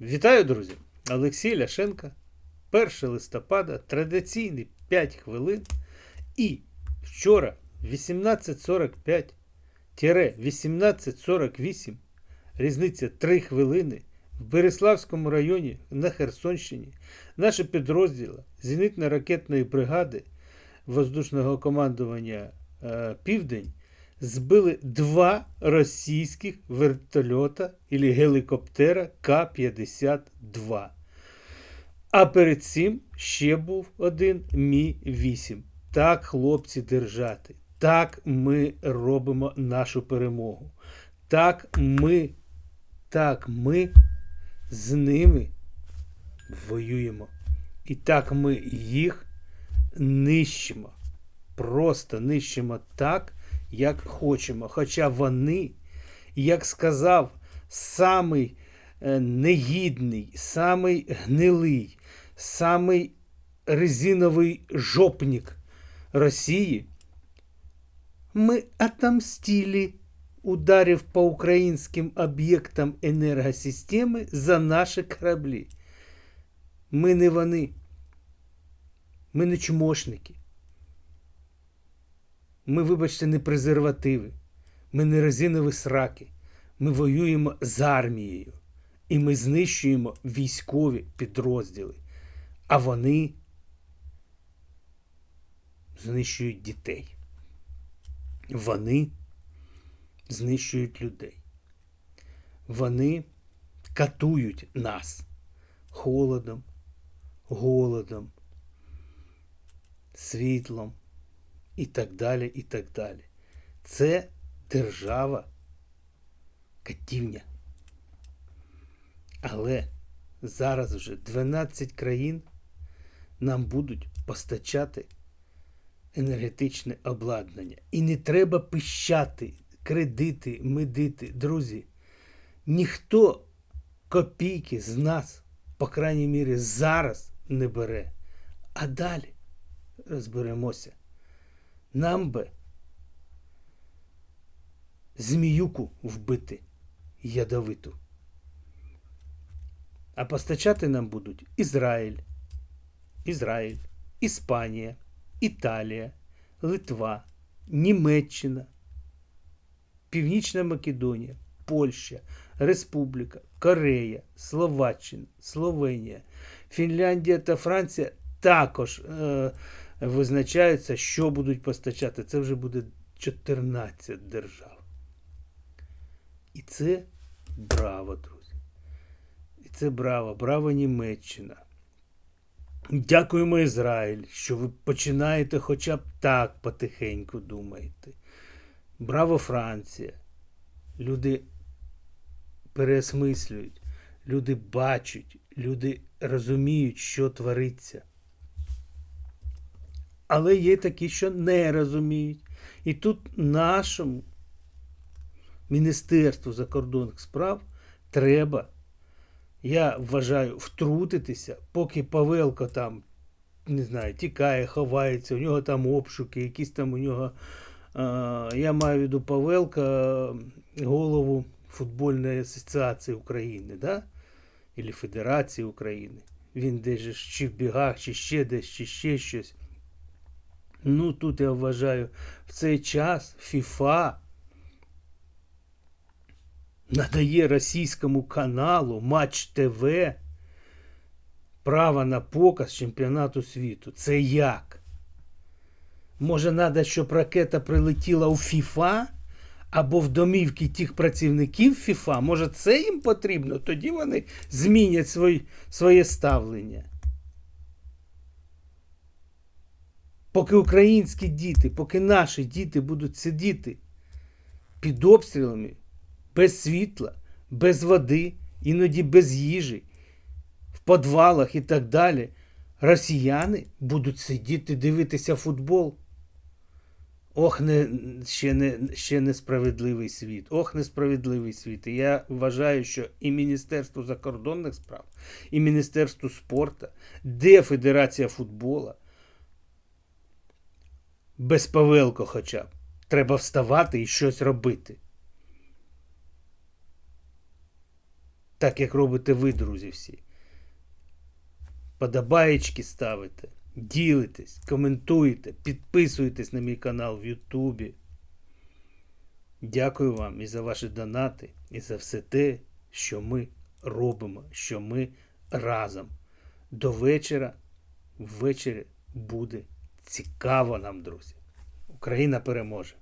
Вітаю, друзі! Олексій Ляшенко. 1 листопада, традиційний 5 хвилин. І вчора 18.45-18.48, різниця 3 хвилини, в Береславському районі на Херсонщині наші підрозділи зенітно-ракетної бригади воздушного командування е, Південь збили два російських вертольота или гелікоптера К-52. А перед цим ще був один Мі-8. Так, хлопці, держати. Так ми робимо нашу перемогу. Так ми, так ми з ними воюємо. І так ми їх нищимо. Просто нищимо так, як хочемо. Хоча вони, як сказав самий е, негідний, самий гнилий, самий резиновий жопник Росії, ми отомстили, ударив по українським об'єктам енергосистеми за наші кораблі. Ми не вони. Ми не чмошники. Ми, вибачте, не презервативи. Ми не резинові сраки. Ми воюємо з армією. І ми знищуємо військові підрозділи. А вони знищують дітей. Вони знищують людей. Вони катують нас холодом, голодом, світлом і так далі, і так далі. Це держава катівня. Але зараз вже 12 країн нам будуть постачати енергетичне обладнання. І не треба пищати, кредити, медити. Друзі, ніхто копійки з нас, по крайній мірі, зараз не бере. А далі розберемося. Нам би зміюку вбити ядовиту. А постачати нам будуть Ізраїль, Ізраїль, Іспанія, Італія, Литва, Німеччина, Північна Македонія, Польща, Республіка, Корея, Словаччина, Словенія, Фінляндія та Франція також е, визначаються, що будуть постачати. Це вже буде 14 держав. І це браво, друзі. І це браво, браво Німеччина. Дякуємо Ізраїль, що ви починаєте хоча б так потихеньку думаєте. Браво Франція. Люди переосмислюють, люди бачать, люди розуміють, що твориться. Але є такі, що не розуміють. І тут нашому Міністерству закордонних справ треба, я вважаю, втрутитися, поки Павелко там, не знаю, тікає, ховається, у нього там обшуки, якісь там у нього. я маю в виду Павелка, голову Футбольної асоціації України, да? Или Федерації України. Він десь чи в бігах, чи ще десь, чи ще щось. Ну, тут я вважаю, в цей час ФІФА надає російському каналу Матч ТВ право на показ чемпіонату світу. Це як? Може, треба, щоб ракета прилетіла у ФІФА або в домівки тих працівників ФІФА? Може, це їм потрібно? Тоді вони змінять свої, своє ставлення. Поки українські діти, поки наші діти будуть сидіти під обстрілами без світла, без води, іноді без їжі, в подвалах і так далі, росіяни будуть сидіти дивитися футбол. Ох, не, ще, не, ще несправедливий світ. Ох, несправедливий світ. І я вважаю, що і Міністерство закордонних справ, і Міністерство спорту, де Федерація футбола, без Павелко хоча б, треба вставати і щось робити. так як робите ви, друзі, всі. Подобаєчки ставите, ділитесь, коментуєте, підписуєтесь на мій канал в Ютубі. Дякую вам і за ваші донати, і за все те, що ми робимо, що ми разом. До вечора, ввечері буде цікаво нам, друзі. Україна переможе.